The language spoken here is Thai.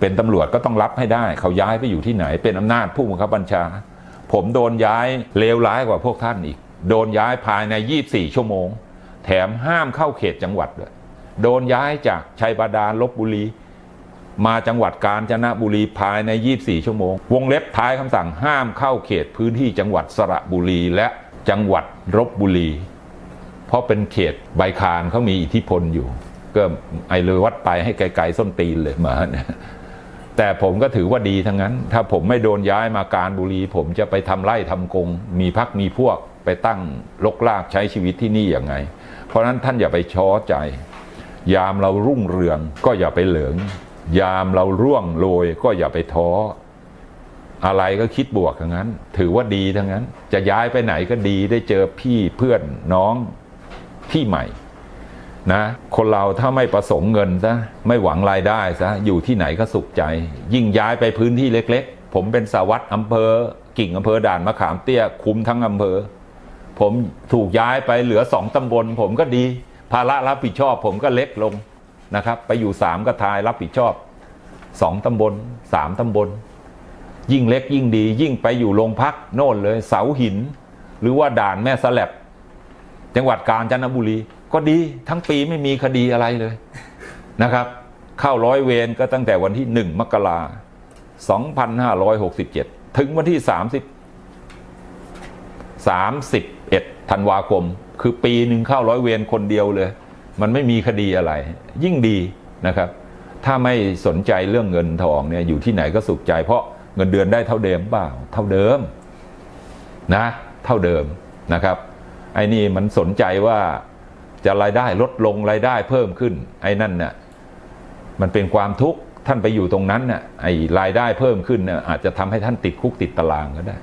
เป็นตำรวจก็ต้องรับให้ได้ เขาย้ายไปอยู่ที่ไหน เป็นอำนาจผู้บังคับบัญชา ผมโดนย้ายเลวร้ายกว่าพวกท่านอีก โดนย้ายภายใน 24 ชั่วโมง แถมห้ามเข้าเขตจังหวัดด้วยโดนย้ายจากชัยบาดาลลบบุรี มาจังหวัดกาญจนบุรีภายใน 24 ชั่วโมง วงเล็บท้ายคำสั่งห้ามเข้าเขตพื้นที่จังหวัดสระบุรีและจังหวัดลบบุรี เพราะเป็นเขตใบคานเขามีอิทธิพลอยู่ ก็ไอเลยวัดไปให้ไกลๆส้นตีนเลยหมาเนี่ย แต่ผมก็ถือว่าดีทั้งนั้น ถ้าผมไม่โดนย้ายมาการบุรี ผมจะไปทำไร่ทำกง มีพักมีพวกไปตั้งลกลากใช้ชีวิตที่นี่อย่างไง เพราะนั้นท่านอย่าไปช้อใจ ยามเรารุ่งเรืองก็อย่าไปเหลิงยามเราร่วงโรยก็อย่าไปท้อ อะไรก็คิดบวกทั้งนั้น ถือว่าดีทั้งนั้น จะย้ายไปไหนก็ดีได้เจอพี่เพื่อนน้องที่ใหม่ นะคนเราถ้าไม่ประสงค์เงินซะไม่หวังรายได้ซะอยู่ที่ไหนก็สุขใจ ยิ่งย้ายไปพื้นที่เล็ก ๆ ผมเป็นสาวัตรอำเภอ กิ่งอำเภอด่านมะขามเตี้ยคุมทั้งอำเภอ ผมถูกย้ายไปเหลือสองตำบล ผมก็ดี ภาระรับผิดชอบ ผมก็เล็กลงนะครับ ไปอยู่สามกระทายรับผิดชอบสองตำบลสามตำบล ยิ่งเล็กยิ่งดี ยิ่งไปอยู่โรงพักโน่นเลย เสาหิน หรือว่าด่านแม่สลับจังหวัดกาญจนบุรี ก็ดีทั้งปีไม่มีคดีอะไรเลยนะครับ เข้าร้อยเวรก็ตั้งแต่วันที่หนึ่งมกราสองพันห้าร้อยหกสิบเจ็ดถึงวันที่สามสิบสามสิบเอ็ดธันวาคม คือปีหนึ่งเข้าร้อยเวรคนเดียวเลย มันไม่มีคดีอะไร ยิ่งดีนะครับ ถ้าไม่สนใจเรื่องเงินทองเนี่ยอยู่ที่ไหนก็สุขใจ เพราะเงินเดือนได้เท่าเดิมเปล่า เท่าเดิมนะ เท่าเดิมนะครับไอ้นี่มันสนใจว่า จะรายได้ลดลงรายได้เพิ่มขึ้น ไอ้นั่นเนี่ยมันเป็นความทุกข์ท่านไปอยู่ตรงนั้นน่ะไอ้รายได้เพิ่มขึ้นเนี่ยอาจจะทำให้ท่านติดคุกติดตารางก็ได้